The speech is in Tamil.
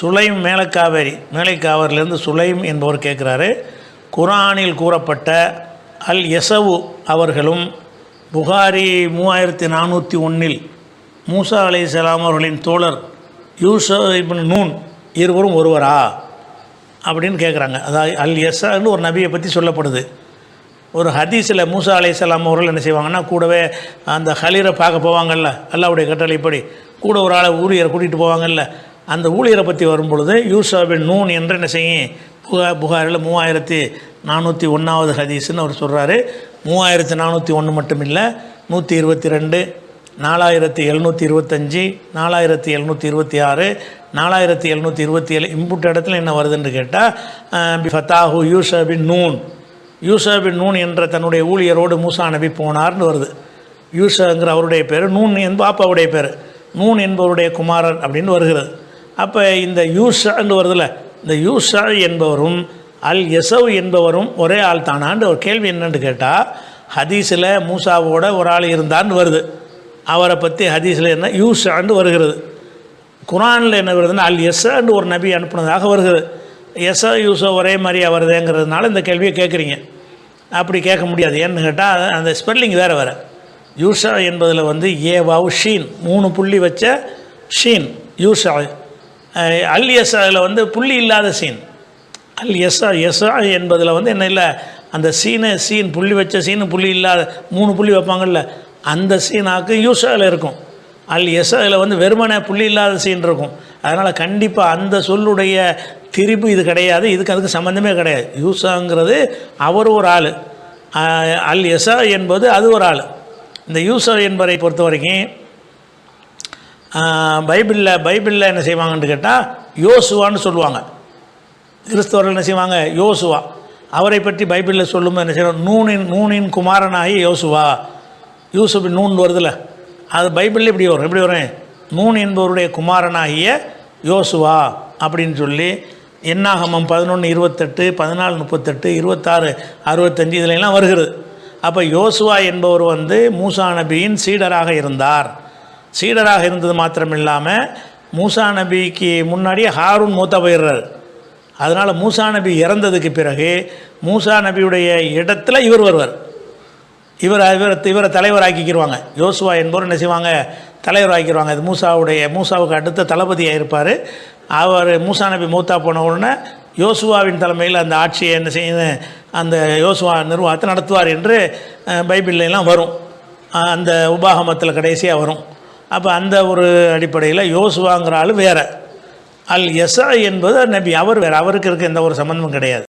சுலைம் மேலக்காவேரி மேலைக்காவரிலேருந்து சுலைம் என்பவர் கேட்குறாரு. குரானில் கூறப்பட்ட அல் யசவு அவர்களும் புகாரி மூவாயிரத்தி நானூற்றி ஒன்றில் மூசா அலைஹிஸ்ஸலாம் அவர்களின் தோழர் யூசா நூன் இருவரும் ஒருவரா? அப்படின்னு கேட்குறாங்க. அதாவது அல் யசான்னு ஒரு நபியை பற்றி சொல்லப்படுது. ஒரு ஹதீஸில் மூசா அலைஹிஸ்ஸலாம் அவர்கள் என்ன செய்வாங்கன்னா கூடவே அந்த ஹலீரை பார்க்க போவாங்கல்ல அல்லாவுடைய கட்டளைப்படி கூட ஒரு ஆளை ஊழியரை கூட்டிகிட்டு போவாங்கல்ல அந்த ஊழியரை பற்றி வரும்பொழுது யூசாபின் நூன் என்று என்ன செய்யும்? புகா புகாரில் மூவாயிரத்தி நானூற்றி ஒன்றாவது ஹதீஸ்னு அவர் சொல்கிறாரு மூவாயிரத்தி நானூற்றி ஒன்று மட்டும் இல்லை நூற்றி இருபத்தி ரெண்டு நாலாயிரத்தி எழுநூற்றி இருபத்தஞ்சி நாலாயிரத்தி எழுநூற்றி இருபத்தி ஆறு நாலாயிரத்தி எழுநூற்றி இருபத்தி ஏழு இம்புட்ட இடத்துல என்ன வருதுன்னு கேட்டால் ஃபத்தாஹு யூசபின் நூன். யூசபின் நூன் என்ற தன்னுடைய ஊழியரோடு மூசா நபி போனார்னு வருது. யூசாங்கிற அவருடைய பேர் நூன் என்ப பாப்பாவுடைய பேர். நூன் என்பவருடைய குமாரன் அப்படின்னு வருகிறது. அப்போ இந்த யூஷான்னு வருதுல்ல இந்த யூஷா என்பவரும் அல் எசவ் என்பவரும் ஒரே ஆள் தானான்னு ஒரு கேள்வி என்னன்னு கேட்டால் ஹதீஸில் மூசாவோட ஒரு ஆள் இருந்தான்னு வருது. அவரை பற்றி ஹதீஸில் என்ன யூஷான்னு வருகிறது. குரானில் என்ன வருதுன்னா அல் எஸ்ஸான்னு ஒரு நபி அனுப்புனதாக வருகிறது. எஸ்ஸா யூசோ ஒரே மாதிரியா வருதுங்கிறதுனால இந்த கேள்வியை கேட்குறீங்க. அப்படி கேட்க முடியாது. ஏன்னு கேட்டால் அந்த ஸ்பெல்லிங் வேறு வேறு. யூஷா என்பதில் வந்து ஏ வாவ் ஷீன் மூணு புள்ளி வச்ச ஷீன் யூஷா. அஹ் அல் எஸ்ஸாவில் வந்து புள்ளி இல்லாத சீன். அல் எஸ்ஸா எஸ்ஸா என்பதில் வந்து என்ன இல்லை அந்த சீனை சீன் புள்ளி வச்ச சீனு புள்ளி இல்லாத மூணு புள்ளி வைப்பாங்கல்ல அந்த சீனாக்கு யூஸாவில் இருக்கும். அல் எஸ்ஸாவில் வந்து வெறுமனே புள்ளி இல்லாத சீன் இருக்கும். அதனால் கண்டிப்பாக அந்த சொல்லுடைய திரிப்பு இது கிடையாது இதுக்கு அதுக்கு சம்மந்தமே கிடையாது. யூஸாங்கிறது அவர் ஒரு ஆள். அல் எஸ்ஸா என்பது அது ஒரு ஆள். இந்த யூசா என்பதை பொறுத்த வரைக்கும் பைபிளில் பைபிளில் என்ன செய்வாங்கன்னு கேட்டால் யோசுவான்னு சொல்லுவாங்க. கிறிஸ்தவர்கள் என்ன செய்வாங்க? யோசுவா. அவரை பற்றி பைபிளில் சொல்லும்போது என்ன செய்வாங்க நூனின் நூனின் குமாரனாகி யோசுவா. யூசுப் நூன் வருதுல்ல அது பைபிளில் இப்படி வரும்? எப்படி வரும்? நூன் என்பவருடைய குமாரனாகிய யோசுவா அப்படின்னு சொல்லி என்னாகமம் பதினொன்று இருபத்தெட்டு பதினாலு முப்பத்தெட்டு இருபத்தாறு அறுபத்தஞ்சு இதுல வருகிறது. அப்போ யோசுவா என்பவர் வந்து மூசா நபியின் சீடராக இருந்தார். சீடராக இருந்தது மாத்திரமில்லாமல் மூசா நபிக்கு முன்னாடியே ஹாரூன் மூத்தா போயிடுறார். அதனால் மூசா நபி இறந்ததுக்கு பிறகு மூசா நபியுடைய இடத்துல இவர் வருவார். இவர் இவரை இவரை தலைவராக்கிக்கிடுவாங்க யோசுவா என்பவர் என்ன செய்வாங்க? தலைவராக்கிடுவாங்க இது மூசாவுடைய மூசாவுக்கு அடுத்த தளபதியாக இருப்பார். அவர் மூசா நபி மூத்தா போன உடனே யோசுவாவின் தலைமையில் அந்த ஆட்சியை என்ன செய்யணும் அந்த யோசுவா நிர்வாகத்தை நடத்துவார் என்று பைபிள்லாம் வரும். அந்த உபாகமத்தில் கடைசியாக வரும். அப்போ அந்த ஒரு அடிப்படையில் யோசுவாங்கிற ஆள் வேறு. அல் எசா என்பது நபி அவர் வேறு அவருக்கு இருக்க எந்த ஒரு சம்மந்தமும் கிடையாது.